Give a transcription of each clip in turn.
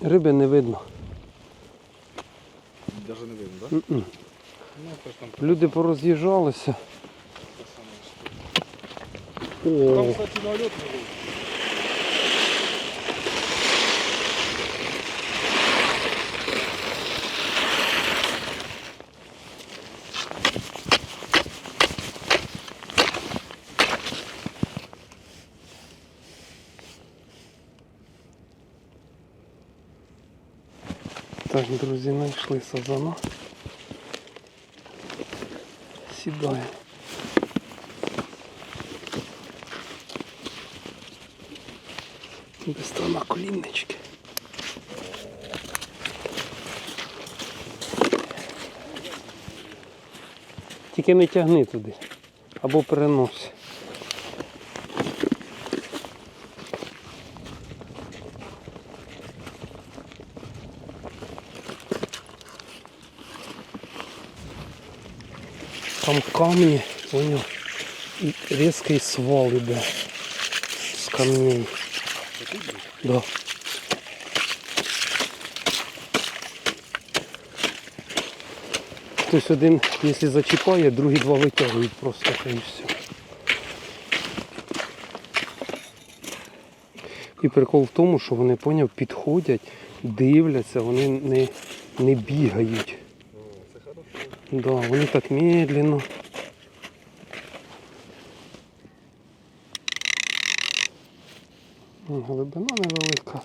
Риби не видно. Даже не видно, так? М-м. Ну, то ж там Люди пороз'їжджалися. те саме. Там, кстати, налет не був. Так, друзі, знайшли сазана. Сідаємо. Без на коліннички. Тільки не тягни туди. Або перенось. Там камні, понял, і різкий свал іде з камней. Да. Хтось один, якщо зачіпає, другі два витягують просто та і все. І прикол в тому, що вони поняв, підходять, дивляться, вони не, не бігають. Да, вони так медленно. Глибина невелика.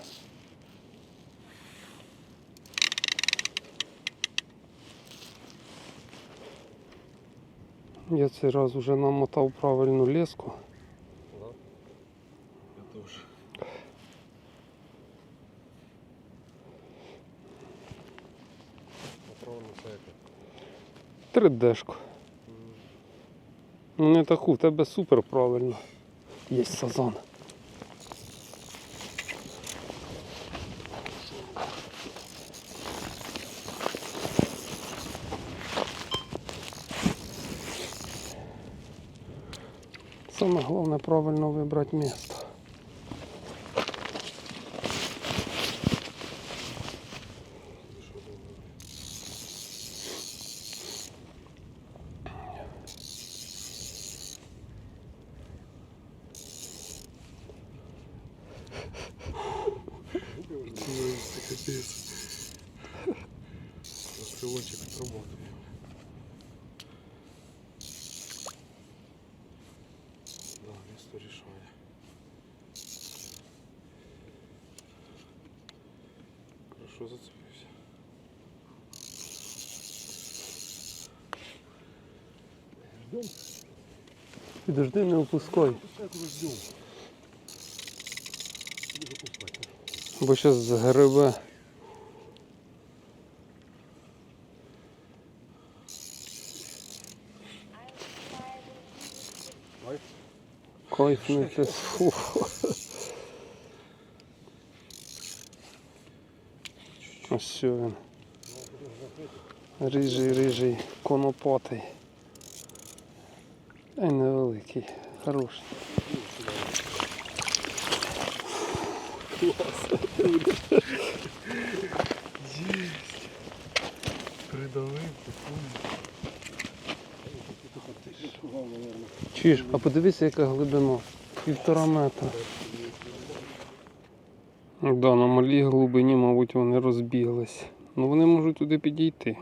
Я цей раз вже намотав правильну леску. Да? Я теж. Направлено це яке? 3D-шку. Ну не таку, в тебе супер правильно. Є сазан. Саме головне правильно вибрати місто. Це капець. Силончик отработає. Да, місто рішає. Хорошо зацепився. Ждем. Підожди, не опускай. Пускай тебе ждем. Бо зараз згребе. Ай. Кайфнути. Ось він. Рижий, рижий, конопатий. Ай невеликий, хороший. Придавив, Чуєш, а подивися, яка глибина. Півтора метра. Да, на малій глибині, мабуть, вони розбіглись. Ну вони можуть туди підійти.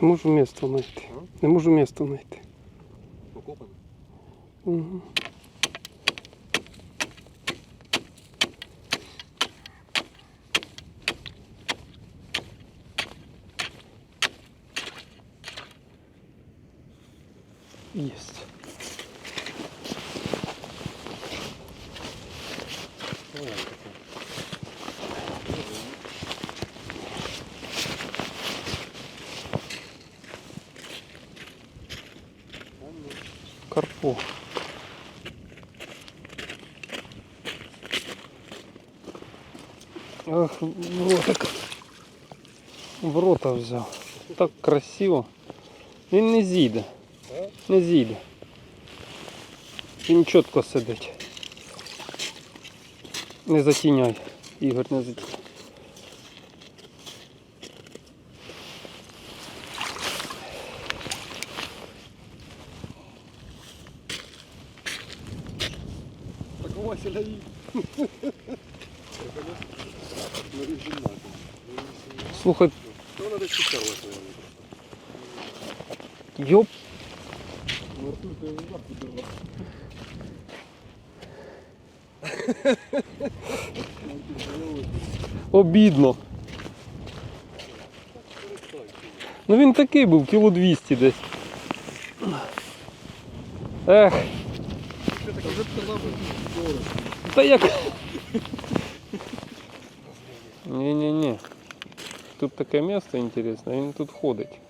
Не можу місто знайти. Не можу місто знайти. Покопане? Угу. Есть. Карпо. Ах, ротик. В рота взяв. Так красиво. Він не зійде. Не зійде. Він чітко сидить. Не затіняй. Ігор, не затіняй. Вася. На режимате. Слухай, Ну, надо фиксировать, наверное. йоп, обідно. Ну він такий був, кіло 200 десь. Ех, Уже сказал, что та як. Ні-ні-ні. Тут таке місце інтересне, він тут ходить.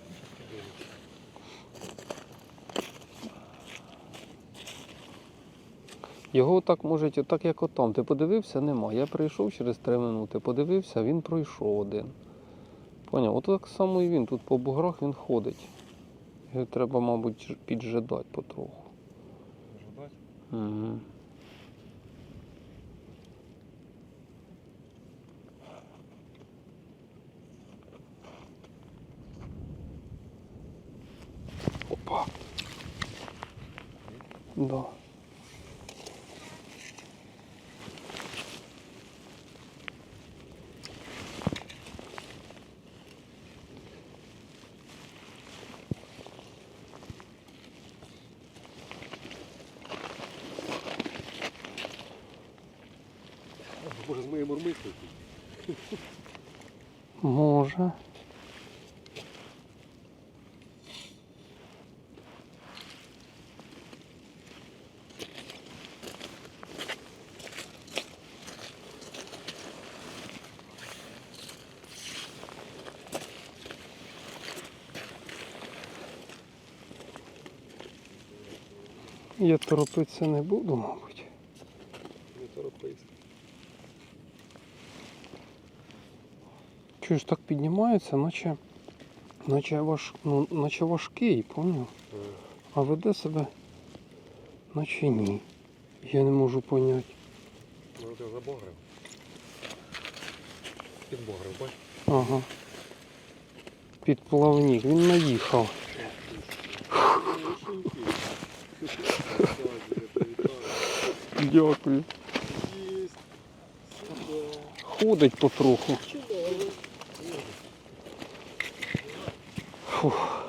Його так можуть, отак як отам. Ти подивився, нема. Я прийшов через 3 минути, подивився, він пройшов один. Поняв? От так само і він. Тут по буграх він ходить. Його треба, мабуть, піджидати потроху. Ожидать? Угу. Опа. Да. Боже, з моєю мурмискою. Може. Я торопитися не буду, мабуть. Не торопись. Чуєш, так піднімається, наче, наче, важ, ну, наче важкий, поняв? А веде себе, наче ні. Я не можу поняти. Ну, ти забогрив. Підбогрив, бач? Ага. Під плавник, він наїхав. Дякую. Ходить потроху. Фух.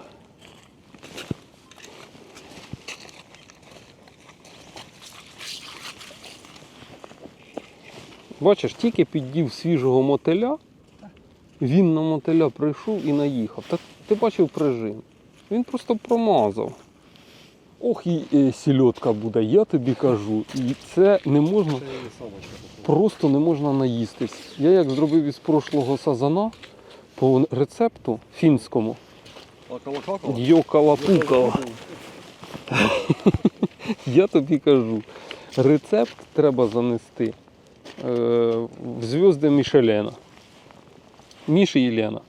Бачиш, тільки піддів свіжого мотиля, він на мотиля прийшов і наїхав. Так ти бачив прижим. Він просто промазав. Ох, і е, сільотка буде, я тобі кажу. І це не можна, просто не можна наїстись. Я як зробив із прошлого сазана по рецепту фінському. Йокала-пукала. Я тобі кажу, рецепт треба занести е, в зв'язки Мішелена. Міші і Лена.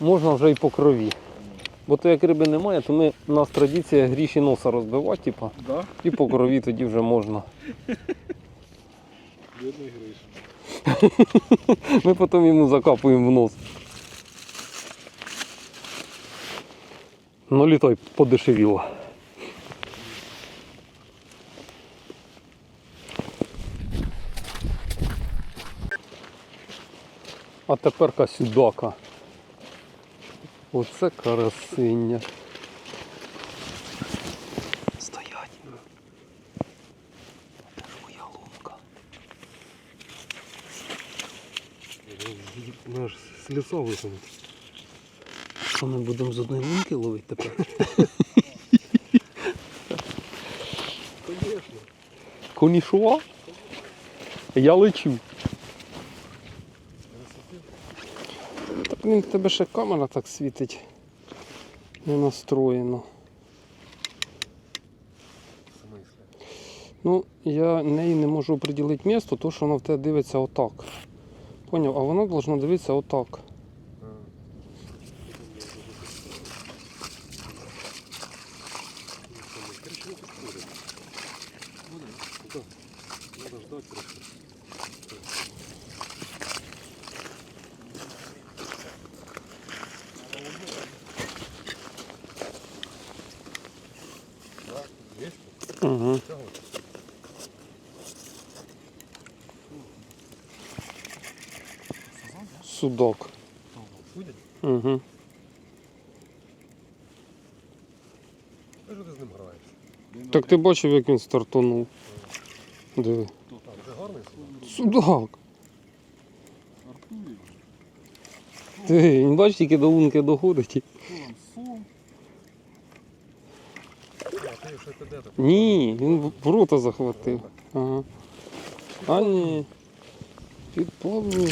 Можна вже і по крові. Бо то як риби немає, то ми, у нас традиція гріші носа розбивати, типа, Да? і по крові тоді вже можна. Бідний Гриша. Ми потім йому закапуємо в нос. Ну літой подешевіло. А тепер сюдака. Оце карасиння. Стоять. Де ж моя лунка? Наш з ліса висунуть. Що ми будемо з одної лунки ловити тепер? Конечно. Конішова? Я лечу. Блін, в тебе ще камера так світить. Не настроєно. Ну, я неї не можу оприділити місто, тому що воно в тебе дивиться отак. Поняв, а воно должно дивитися отак. Угу. Судок. Угу. Що ти з ним граєш? Так ти бачив, як він стартанув. Диви. Судак. Ти він бачиш, тільки до лунки доходить. А ти ще піде так. Ні, він в- в рота захватив. Ага. А ні. Візьме.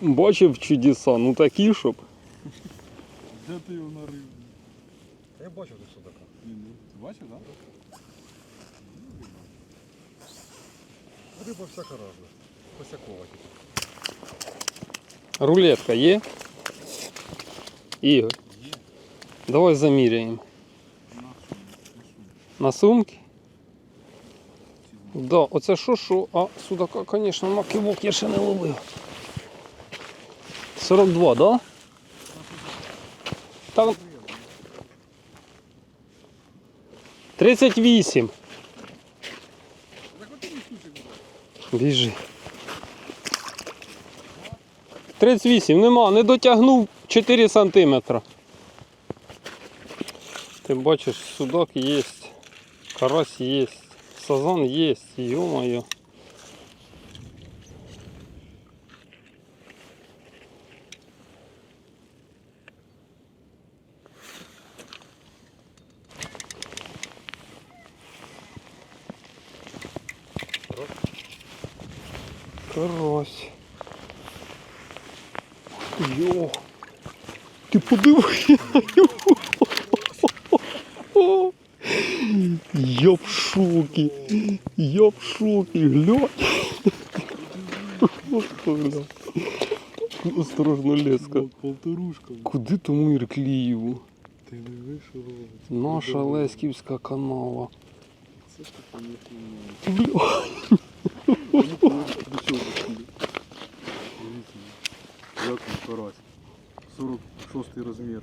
Бачив чудеса, ну такі щоб. Де ти його нарив? Я бачив тут судака. Ні, ну, бачив, так? Риба всяка разна. Косякова тільки. Рулетка є? Ігор. Є. Давай заміряємо. На? На сумки? Да, оце що, що, а судака, звісно, на кивок я ще не ловив. 42, да? Там 38. Так от тобі сучок. Біжи. 38, нема, не дотягнув 4 сантиметра. Ти бачиш, судак є, карась є, сазан є, йо-моє. Карась. Йо. Ти подиви на нього. Я в шокі. Я в шокі. Глянь. Осторожно, леска. Полторушка. Куди тому Ірклієву? Ти не вийшов. Наша Леськівська канава. Це ж таке ніхуя. Бля. Ну, коли до чого доходить? Дивіться, як він карась. 46 розмір.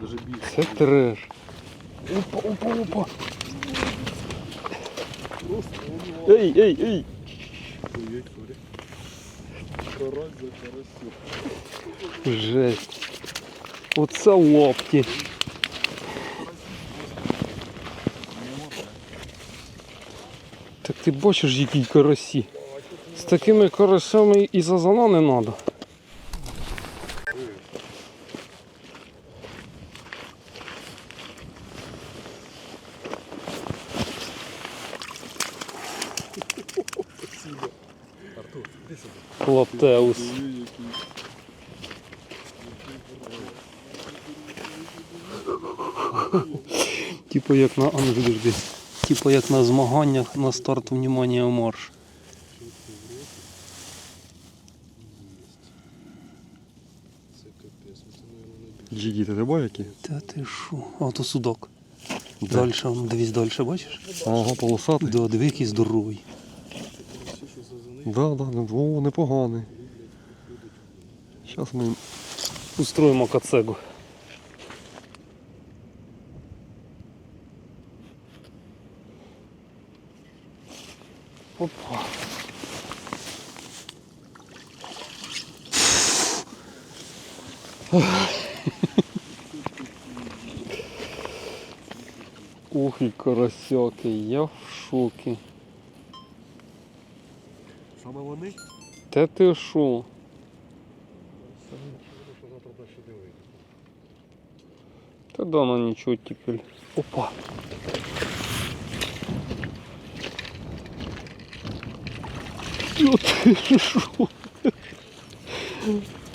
Даже більше. Це треш. Опа, опа, опа. Ей, ей, ей. Ой, сорі. Карась за карасю. Жесть. Оце лапті. Так ти бачиш, які карасі. З такими карасями і зазана не треба. Типу як на а, ну. Типу як на змаганнях на старт внимання марш. Джигі, ти бачиш які? Та ти що? А то судок. Дальше, он, дивись далі, бачиш? Ага, полосатий. Да, диви, який здоровий. Да, да, о, непоганий. Зараз ми Устроїмо кацегу. Опа. Ух і карасяки, я в шокі. саме вони. Та ти що? Саме що завтра далі сюди вийде. Та да, ну нічого тепер. Опа.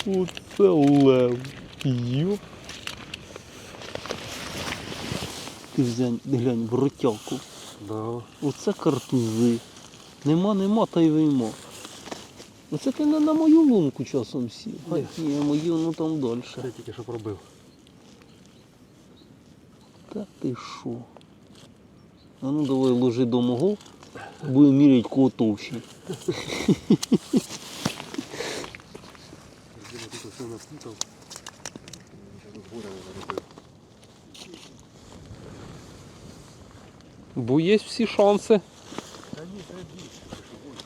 Оце лев. Йоп. Ти глянь, глянь, брутялку. Да. Оце картузи. Нема, нема, та й вийма. Оце ти не на мою лунку часом сів. А ні, мою, ну там далі. Я тільки що пробив. Та ти що? А ну давай ложи до мого, будемо міряти кого товщий. Я тут все наплутав. Ще тут горя не заробив. Бо є всі шанси. Та ні, це більше. ти що, гониш?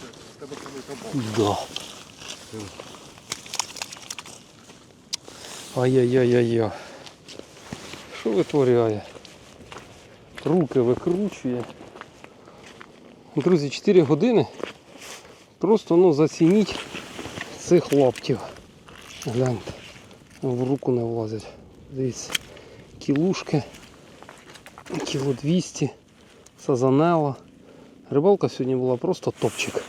Це З тебе самий кабан. Да. Ай-яй-яй-яй-яй. Що витворяє? Руки викручує. Друзі, 4 години. Просто ну, зацініть цих лаптів. Гляньте. В руку не влазять. Дивіться. Кілушки. Кіло 200. Сазанела. Рибалка сьогодні була просто топчик.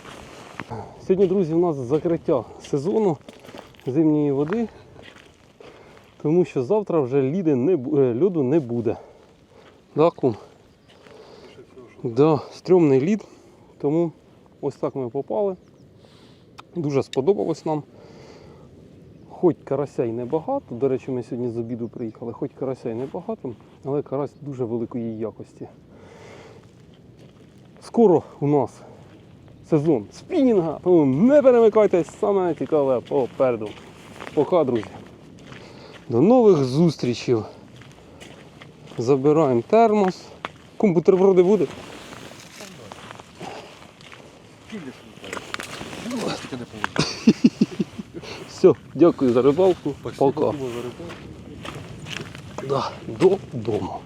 Сьогодні, друзі, у нас закриття сезону зимньої води, тому що завтра вже ліди не, е, льоду не буде. Да, кум? Да, стрьомний лід, тому ось так ми попали. Дуже сподобалось нам. Хоч карася й небагато, до речі, ми сьогодні з обіду приїхали, хоч карася й небагато, але карась дуже великої якості. Скоро у нас сезон спінінга, тому не перемикайтесь, саме цікаве попереду. Пока, друзі. До нових зустрічей. Забираємо термос. Кум бутерброди буде? Кілля що не Тільки не положив. Все, дякую за рибалку. Спасибо, Пока. за рибалку. Да, додому.